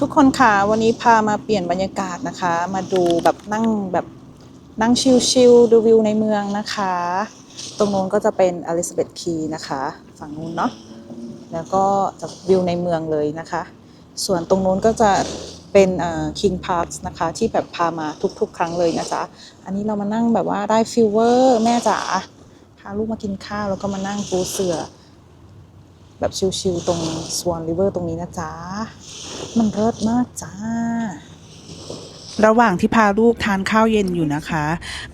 ทุกคนค่ะวันนี้พามาเปลี่ยนบรรยากาศนะคะ มาดูแบบนั่งแบบนั่งชิลๆดูวิวในเมืองนะคะ ตรงนู้นก็จะเป็นอลิซาเบธคีนะคะ ฝั่งนู้นเนาะแล้วก็จะวิวในเมืองเลยนะคะ ส่วนตรงนู้นก็จะเป็นคิงพาร์คนะคะที่แบบพามาทุกๆ ครั้งเลยนะจ๊ะอันนี้เรามานั่งแบบว่าได้ฟิลเวอร์แม่จ๋าพาลูกมากินข้าวแล้วก็มานั่งปูเสือ แบบชิลๆตรงสวนริเวอร์ตรงนี้นะจ๊ะ มันเลิศมากจ้า ระหว่างที่พาลูกทานข้าวเย็นอยู่นะคะ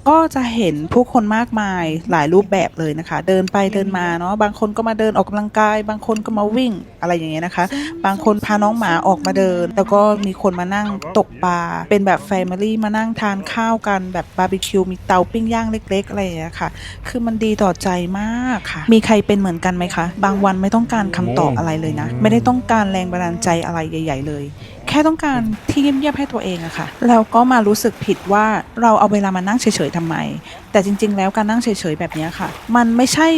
ก็จะเห็นผู้คนมากมายหลายรูปแบบเลยนะคะ เดินไปเดินมาเนาะบางคนก็มาเดินออกกำลังกาย บางคนก็มาวิ่งอะไรอย่างเงี้ยนะคะ บางคนพาน้องหมาออกมาเดิน แล้วก็มีคนมานั่งตกปลาเป็นแบบแฟมิลี่มานั่งทานข้าวกันแบบบาร์บีคิวมีเตาปิ้งย่างเล็ก ๆ อะไรอย่างเงี้ยค่ะ คือมันดีต่อใจมากค่ะ มีใครเป็นเหมือนกันไหมคะ บางวันไม่ต้องการคำตอบอะไรเลยนะ ไม่ได้ต้องการแรงบันดาลใจอะไรใหญ่ ๆ เลย แค่ต้องการที่เงียบๆให้ตัวเองอะค่ะแล้วก็มารู้สึกผิดว่าเราเอาเวลามานั่งเฉยๆทำไม แต่จริง ๆ แล้วการนั่งเฉยๆแบบนี้ค่ะ มันไม่ใช่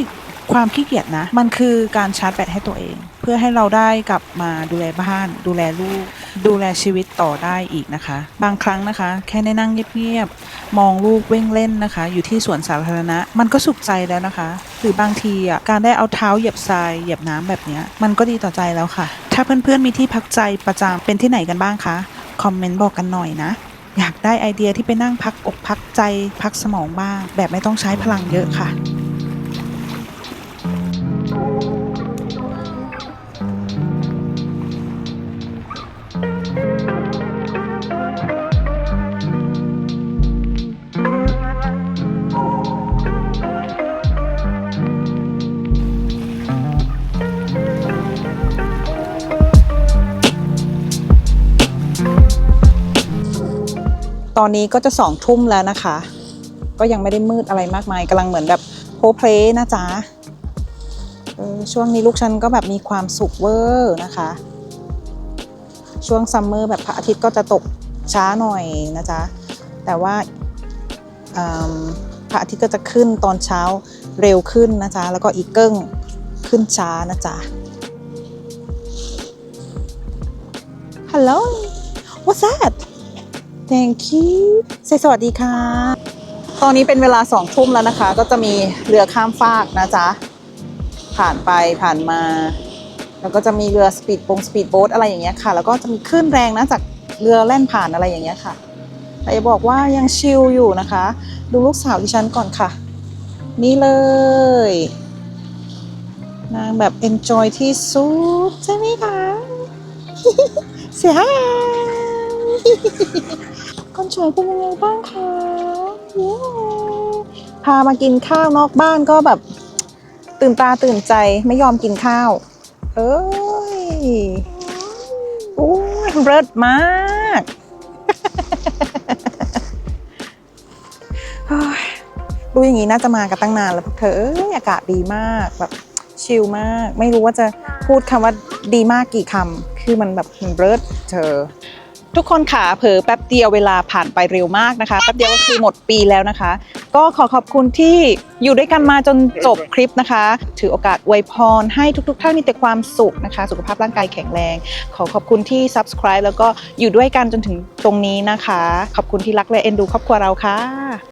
ความขี้เกียจนะ มันคือการชาร์จแบตให้ตัวเอง เพื่อให้เราได้กลับมาดูแลบ้าน ดูแลลูก ดูแลชีวิตต่อได้อีกนะคะ บางครั้งนะคะ แค่ได้นั่งเงียบๆมองลูกเว่งเล่นนะคะ อยู่ที่สวนสาธารณะ มันก็สุขใจแล้วนะคะ หรือบางทีอะการได้เอาเท้าเหยียบทรายเหยียบน้ำแบบนี้มันก็ดีต่อใจแล้วค่ะ ถ้าเพื่อนๆมีที่พักใจประจำเป็นที่ไหนกันบ้างคะ คอมเมนต์บอกกันหน่อยนะ อยากได้ไอเดียที่ไปนั่งพักอกพักใจ พักสมองบ้าง แบบไม่ต้องใช้พลังเยอะค่ะ ตอนนี้ก็จะสองทุ่มแล้วนะคะ ก็ยังไม่ได้มืดอะไรมากมายกำลังเหมือนแบบโพเพลนะจ๊ะช่วงนี้ลูกฉันก็แบบมีความสุขเวอร์นะคะ ช่วงซัมเมอร์แบบพระอาทิตย์ก็จะตกช้าหน่อยนะจ๊ะ แต่ว่าพระอาทิตย์ก็จะขึ้นตอนเช้าเร็วขึ้นนะจ๊ะ แล้วก็อีกเกิ้งขึ้นช้านะจ๊ะ Hello what's that Thank you เซสวัสดีค่ะ ตอนนี้เป็นเวลาสองทุ่มแล้วนะคะ ก็จะมีเรือข้ามฟากนะจ๊ะ ผ่านไปผ่านมา แล้วก็จะมีเรือสปีดโปงสปีดโบ๊ทอะไรอย่างเงี้ยค่ะ แล้วก็จะมีคลื่นแรงนะจากเรือแล่นผ่านอะไรอย่างเงี้ยค่ะแต่จะบอกว่ายังชิลอยู่นะคะ ดูลูกสาวดิฉันก่อนค่ะ นี่เลยนางแบบ enjoy ที่สุดใช่ไหมคะ เสียหา คนสวยเป็นยังไงบ้างคะเย้พามากินข้าวนอกบ้านก็แบบตื่นตาตื่นใจไม่ยอมกินข้าว เอ้ยอู้ยเลิศมากเฮ้ยรู้อย่างนี้น่าจะมากันตั้งนานแล้วพวกเธอเอ้ยอากาศดีมากแบบชิลมาก ไม่รู้ว่าจะพูดคำว่าดีมากกี่คำคือมันแบบมันเลิศเธอ ทุกคนค่ะเผลอแป๊บเดียวเวลาผ่านไปเร็วมากนะคะแป๊บเดียวก็คือหมดปีแล้วนะคะ ก็ขอขอบคุณที่อยู่ด้วยกันมาจนจบคลิปนะคะ ถือโอกาสอวยพรให้ทุกๆท่านมีแต่ความสุขนะคะ สุขภาพร่างกายแข็งแรง ขอขอบคุณที่ subscribe แล้วก็อยู่ด้วยกันจนถึงตรงนี้นะคะ ขอบคุณที่รักและเอ็นดูครอบครัวเราค่ะ